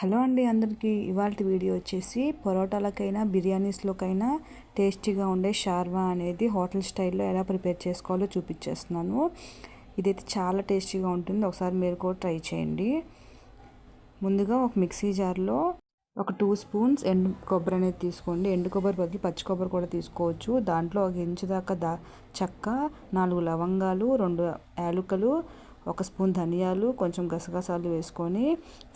Hello అండి అందరికీ. ఇవాళ వీడియో వచ్చేసి పొరోటాలకైనా బిర్యానీస్లోకైనా టేస్టీగా ఉండే షార్వా అనేది హోటల్ స్టైల్లో ఎలా ప్రిపేర్ చేసుకోవాలో చూపించేస్తున్నాను. ఇదైతే చాలా టేస్టీగా ఉంటుంది. ఒకసారి మీరు కూడా ట్రై చేయండి. ముందుగా ఒక మిక్సీ జార్లో ఒక టూ స్పూన్స్ ఎండు కొబ్బరి అనేది తీసుకోండి. ఎండు కొబ్బరి బదులు పచ్చి కొబ్బరి కూడా తీసుకోవచ్చు. దాంట్లో ఒక ఇంచు దాకా దా చెక్క నాలుగు లవంగాలు రెండు యాలుకలు ఒక స్పూన్ ధనియాలు కొంచెం గసగసాలు వేసుకొని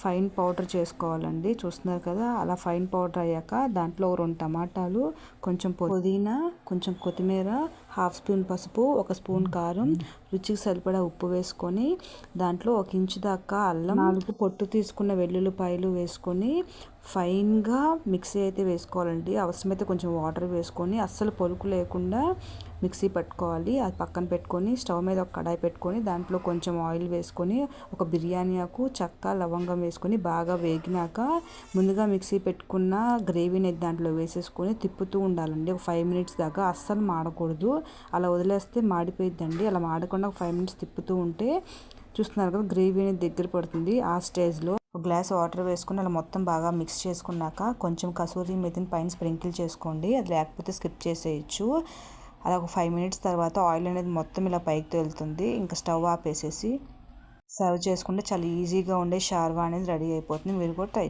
ఫైన్ పౌడర్ చేసుకోవాలండి. చూస్తున్నారు కదా అలా ఫైన్ పౌడర్ అయ్యాక దాంట్లో రెండు టమాటాలు కొంచెం పుదీనా కొంచెం కొత్తిమీర హాఫ్ స్పూన్ పసుపు ఒక స్పూన్ కారం రుచికి సరిపడా ఉప్పు వేసుకొని దాంట్లో ఒక ఇంచు దాకా అల్లం నాలుగు పొట్టు తీసుకున్న వెల్లుల్లిపాయలు వేసుకొని ఫైన్గా మిక్సీ అయితే వేసుకోవాలండి. అవసరమైతే కొంచెం వాటర్ వేసుకొని అస్సలు పొలుకు లేకుండా మిక్సీ పట్టుకోవాలి. అది పక్కన పెట్టుకొని స్టవ్ మీద ఒక కడాయి పెట్టుకొని దాంట్లో కొంచెం ఆయిల్ వేసుకొని ఒక బిర్యానీ ఆకు చక్క లవంగం వేసుకొని బాగా వేగినాక ముందుగా మిక్సీ పెట్టుకున్న గ్రేవీని దాంట్లో వేసేసుకొని తిప్పుతూ ఉండాలండి. ఒక ఫైవ్ మినిట్స్ దాకా అస్సలు మాడకూడదు. అలా వదిలేస్తే మాడిపోయిద్దండి. అలా మాడకుండా ఒక ఫైవ్ మినిట్స్ తిప్పుతూ ఉంటే చూస్తున్నారు కదా గ్రేవీ అనేది దగ్గర పడుతుంది ఆ స్టేజ్లో. ఒక గ్లాస్ వాటర్ వేసుకుని అలా మొత్తం బాగా మిక్స్ చేసుకున్నాక కొంచెం కసూరి మెతిని పైన స్ప్రింకిల్ చేసుకోండి. అది లేకపోతే స్కిప్ చేసేయచ్చు. అలా ఒక ఫైవ్ మినిట్స్ తర్వాత ఆయిల్ అనేది మొత్తం ఇలా పైకి తేలుతుంది. ఇంకా స్టవ్ ఆపేసేసి సర్వ్ చేసుకుంటే చాలా ఈజీగా ఉండే షార్వా అనేది రెడీ అయిపోతుంది. మీరు కూడా ట్రై